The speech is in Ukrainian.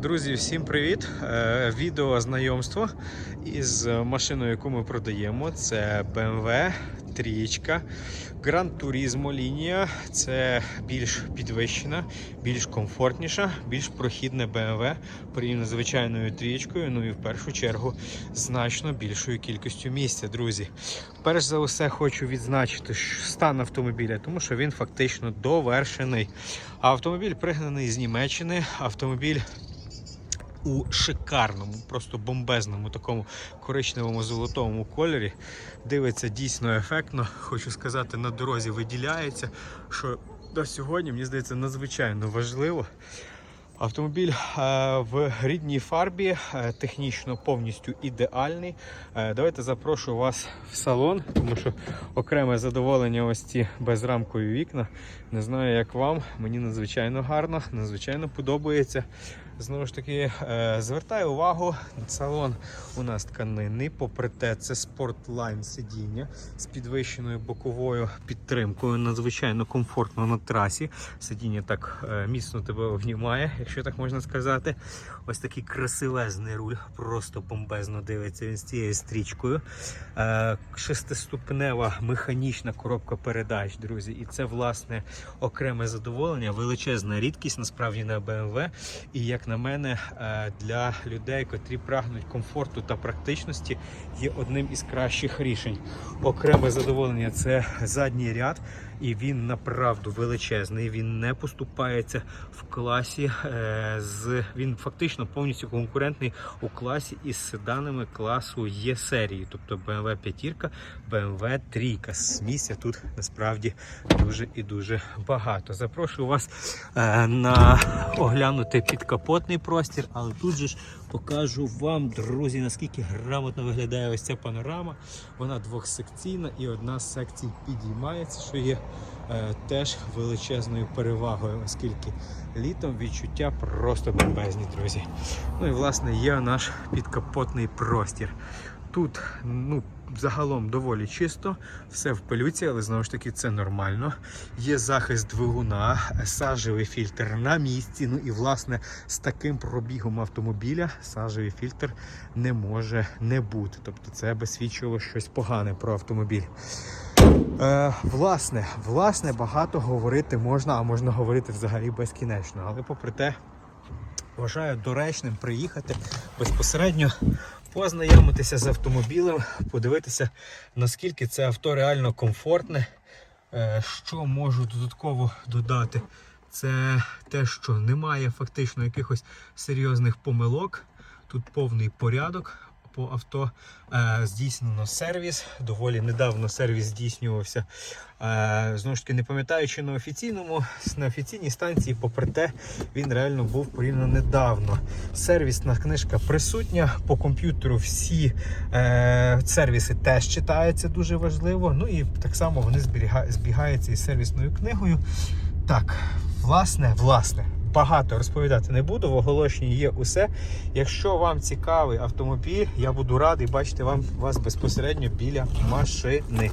Друзі, всім привіт! Е, Відео знайомство із машиною, яку ми продаємо. Це BMW трієчка Gran Turismo лінія. Це більш підвищена, більш комфортніша, більш прохідне BMW порівняно з звичайною трієчкою. Ну і в першу чергу значно більшою кількістю місця, друзі. Перш за все, хочу відзначити стан автомобіля, тому що він фактично довершений. Автомобіль пригнаний з Німеччини. Автомобіль у шикарному, просто бомбезному такому коричневому золотому кольорі. Дивиться дійсно ефектно. Хочу сказати, на дорозі виділяється, що до сьогодні, мені здається, надзвичайно важливо. Автомобіль е, в рідній фарбі, е, технічно повністю ідеальний. Е, Давайте запрошую вас в салон, тому що окреме задоволення ось ці безрамкові вікна. Не знаю, як вам. Мені надзвичайно гарно, надзвичайно подобається. Знову ж таки, е, звертаю увагу, салон у нас тканинний, попри те, це спортлайн сидіння з підвищеною боковою підтримкою. Надзвичайно комфортно на трасі. Сидіння так е, міцно тебе обнімає, якщо так можна сказати. Ось такий красивезний руль, просто бомбезно дивиться він з цією стрічкою. Е, Шестиступнева механічна коробка передач, друзі. І це, власне, окреме задоволення, величезна рідкість насправді на BMW. І як на мене, е, для людей, котрі прагнуть комфорту та практичності, є одним із кращих рішень. Окреме задоволення це задній ряд, і він направду величезний. Він не поступається в класі. е, з Він фактично повністю конкурентний у класі із седанами класу Є серії, тобто BMW 5, BMW 3. Місця тут насправді дуже і дуже багато. Запрошую вас е, на оглянути підкапотний простір, але тут же ж покажу вам, друзі, наскільки грамотно виглядає ось ця панорама. Вона двохсекційна і одна з секцій підіймається, що є теж величезною перевагою, оскільки літом відчуття просто бомбезні, друзі. Ну і власне є наш підкапотний простір. Тут ну, загалом доволі чисто, все в пилюці, але знову ж таки це нормально. Є захист двигуна, сажевий фільтр на місці. Ну і власне з таким пробігом автомобіля сажевий фільтр не може не бути. Тобто це би свідчило щось погане про автомобіль. Е, власне, власне, багато говорити можна, а можна говорити взагалі безкінечно. Але попри те, вважаю доречним приїхати безпосередньо познайомитися з автомобілем, подивитися, наскільки це авто реально комфортне. Е, Що можу додатково додати, це те, що немає фактично якихось серйозних помилок. Тут повний порядок по авто. Е, Здійснено сервіс. Доволі недавно сервіс здійснювався. Е, Знову ж таки, не пам'ятаю, чи на офіційному, на офіційній станції, попри те, він реально був порівняно недавно. Сервісна книжка присутня. По комп'ютеру всі е, сервіси теж читаються дуже важливо. Ну і так само вони збігаються із сервісною книгою. Так, власне, власне. Багато розповідати не буду, в оголошенні є усе. Якщо вам цікавий автомобіль, я буду радий бачити вам вас безпосередньо біля машини.